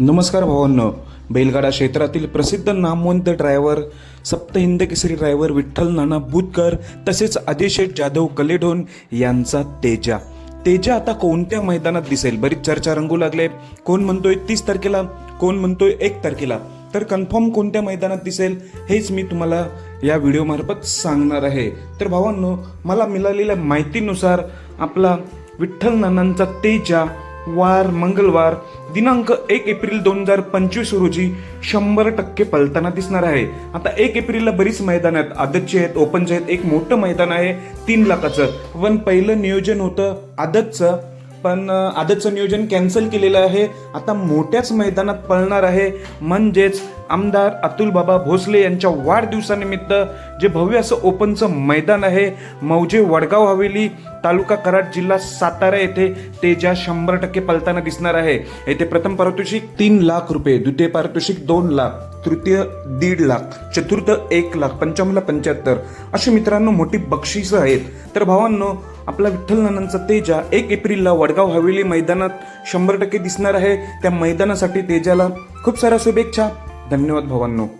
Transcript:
नमस्कार भावांनो. बैलगाडा क्षेत्रातील प्रसिद्ध नामवंत ड्रायव्हर सप्तहिंद केसरी ड्रायव्हर विठ्ठल नाना बुतकर तसेच आदिशेठ जाधव कलेढोन यांचा तेजा. तेजा आता कोणत्या मैदानात दिसेल? बरीच चर्चा रंगू लागले. कोण म्हणतोय तीस तारखेला? कोण म्हणतोय एक तारखेला? तर कन्फर्म कोणत्या मैदानात दिसेल? हेच मी तुम्हाला या व्हिडिओमार्फत सांगणार आहे. तर भावांनो मला मिळालेल्या माहितीनुसार आपला विठ्ठल नानांचा तेजा वार मंगळवार दिनांक एक एप्रिल दोन हजार पंचवीस रोजी शंभर टक्के पलताना दिसणार आहे. आता एक एप्रिलला बरीच मैदान आहेत. आदतचे आहेत ओपनचे आहेत. एक मोठं मैदान आहे तीन लाखाचं. पण पहिलं नियोजन होतं आदतचं. पण अं, नियोजन कॅन्सल केलेलं आहे. आता मोठ्याच मैदानात पळणार आहे. म्हणजेच आमदार अतुल बाबा भोसले यांच्या वाढदिवसानिमित्त जे भव्य असं ओपनचं मैदान आहे मौजे वडगाव हवेली तालुका कराड जिल्हा सातारा येथे ते ज्या शंभर टक्के पलताना दिसणार आहे. येथे प्रथम पारितोषिक तीन लाख रुपये द्वितीय पारितोषिक दोन लाख तृतीय दीड लाख चतुर्थ एक लाख पंचावन्नला पंच्याहत्तर. अशी मित्रांनो मोठी बक्षिसं आहेत. तर भावांनो आपला विठ्ठल नानांचा तेजा एक एप्रिलला वडगाव हवेली मैदानात शंभर टक्के दिसणार आहे. त्या मैदानासाठी तेजाला खूप साऱ्या शुभेच्छा. धन्यवाद भावांनो.